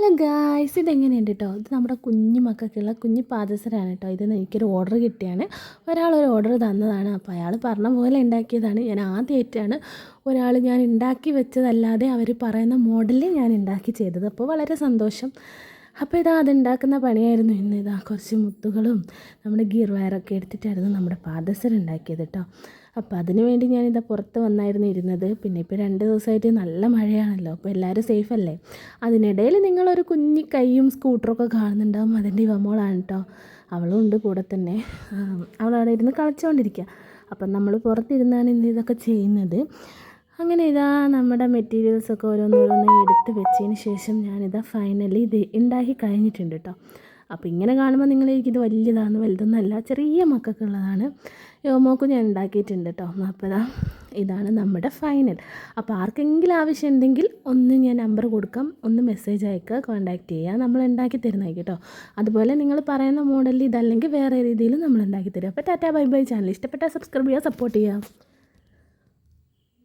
Hello guys ഇതെങ്ങനെയുണ്ട് കേട്ടോ ഇത് നമ്മുടെ കുഞ്ഞു മക്കൾക്കുള്ള കുഞ്ഞു പാദസരമാണ് കേട്ടോ ഇത് എനിക്കൊരു ഓർഡർ കിട്ടിയാണ്. ഒരാളൊരു ഓർഡർ തന്നതാണ്. അപ്പോൾ അയാൾ പറഞ്ഞ പോലെ ഉണ്ടാക്കിയതാണ്. ഞാൻ ആദ്യമായിട്ടാണ് ഒരാൾ ഞാൻ ഉണ്ടാക്കി വെച്ചതല്ലാതെ അവർ പറയുന്ന മോഡലിൽ ഞാൻ ഉണ്ടാക്കി ചെയ്തത്. അപ്പോൾ വളരെ സന്തോഷം. അപ്പോൾ ഇതാ അതുണ്ടാക്കുന്ന പണിയായിരുന്നു ഇന്ന്. ഇതാ കുറച്ച് മുത്തുകളും നമ്മുടെ ഗിയർ വയറൊക്കെ എടുത്തിട്ടായിരുന്നു നമ്മുടെ പാദസരം ഉണ്ടാക്കിയത് കേട്ടോ. അപ്പോൾ അതിന് വേണ്ടി ഞാനിതാ പുറത്ത് വന്നായിരുന്നു ഇരുന്നത്. പിന്നെ ഇപ്പോൾ രണ്ട് ദിവസമായിട്ട് നല്ല മഴയാണല്ലോ. അപ്പോൾ എല്ലാവരും സേഫ് അല്ലേ? അതിനിടയിൽ നിങ്ങളൊരു കുഞ്ഞി കൈയും സ്കൂട്ടറൊക്കെ കാണുന്നുണ്ടാവും. അതിന്റെ ഇവമോളാണ് കേട്ടോ. അവളും ഉണ്ട് കൂടെ തന്നെ. അവളവിടെ ഇരുന്ന് കളിച്ചുകൊണ്ടിരിക്കുക അപ്പം നമ്മൾ പുറത്തിരുന്നാണ് ഇന്ന് ഇതൊക്കെ ചെയ്യുന്നത്. അങ്ങനെ ഇതാ നമ്മുടെ മെറ്റീരിയൽസൊക്കെ ഓരോന്നോരോന്ന് എടുത്ത് വെച്ചതിന് ശേഷം ഞാനിതാ ഫൈനലി ഇത് ഉണ്ടാക്കി കഴിഞ്ഞിട്ടുണ്ട് കേട്ടോ അപ്പോൾ ഇങ്ങനെ കാണുമ്പോൾ നിങ്ങൾ ഇത് വലിയതാണ് വലുതൊന്നല്ല ചെറിയ മക്കൾക്കുള്ളതാണ്. യോമോക്ക് ഞാൻ ഉണ്ടാക്കിയിട്ടുണ്ട് കേട്ടോ അപ്പോൾ ഇതാ ഇതാണ് നമ്മുടെ ഫൈനൽ അപ്പോൾ ആർക്കെങ്കിലും ആവശ്യം ആവശ്യമുണ്ടെങ്കിൽ ഒന്ന് ഞാൻ നമ്പർ കൊടുക്കാം ഒന്ന് മെസ്സേജ് അയക്കുക കോൺടാക്റ്റ് ചെയ്യുക. നമ്മൾ ഉണ്ടാക്കി തരുന്നതായി കേട്ടോ അതുപോലെ നിങ്ങൾ പറയുന്ന മോഡലിൽ ഇതല്ലെങ്കിൽ വേറെ രീതിയിൽ നമ്മൾ ഉണ്ടാക്കി തരും. അപ്പോൾ ടാറ്റാ ബൈ ബൈ ചാനൽ ഇഷ്ടപ്പെട്ടാൽ സബ്സ്ക്രൈബ് ചെയ്യുക സപ്പോർട്ട് ചെയ്യുക.